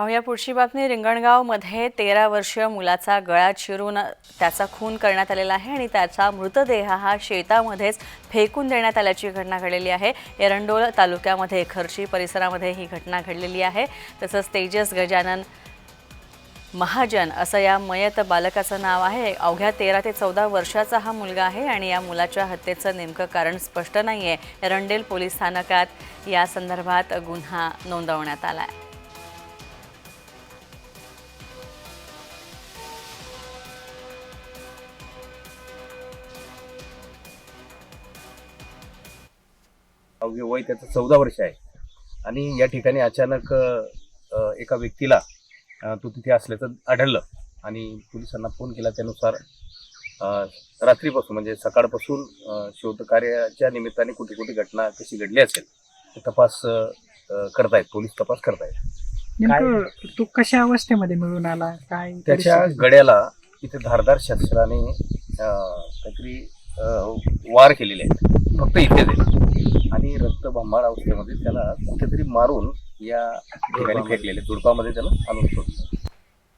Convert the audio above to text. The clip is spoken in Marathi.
पाहूया पुढची बातमी. रिंगणगावमध्ये तेरा वर्षीय मुलाचा गळा चिरून त्याचा खून करण्यात आलेला आहे आणि त्याचा मृतदेह हा शेतामध्येच फेकून देण्यात आल्याची घटना घडलेली आहे. एरंडोल तालुक्यामध्ये खर्ची परिसरामध्ये ही घटना घडलेली आहे. तसंच तेजस गजानन महाजन असं या मयत बालकाचं नाव आहे. अवघ्या तेरा ते चौदा वर्षाचा हा मुलगा आहे आणि या मुलाच्या हत्येचं नेमकं कारण स्पष्ट नाही आहे एरंडेल पोलीस स्थानकात या संदर्भात गुन्हा नोंदवण्यात आला आहे अवघे वय त्याचं चौदा वर्ष आहे. आणि या ठिकाणी अचानक एका व्यक्तीला तो तिथे असल्याचं आढळलं. आणि पोलिसांना फोन केला त्यानुसार रात्रीपासून म्हणजे सकाळपासून शोधकार्याच्या निमित्ताने कुठे कुठे घटना कशी घडली असेल ते तपास करतायत. पोलीस तपास करतायत. तो कशा अवस्थेमध्ये मिळून आला? काय त्याच्या? गड्याला इथे धारदार शस्त्राने काहीतरी वार केलेले आहेत. फक्त इथेच रक्तबंबाळ अवस्थेमध्ये त्याला कुठेतरी मारून या ठिकाणी फेकलेले झुडपामध्ये त्याला आणून सोडलं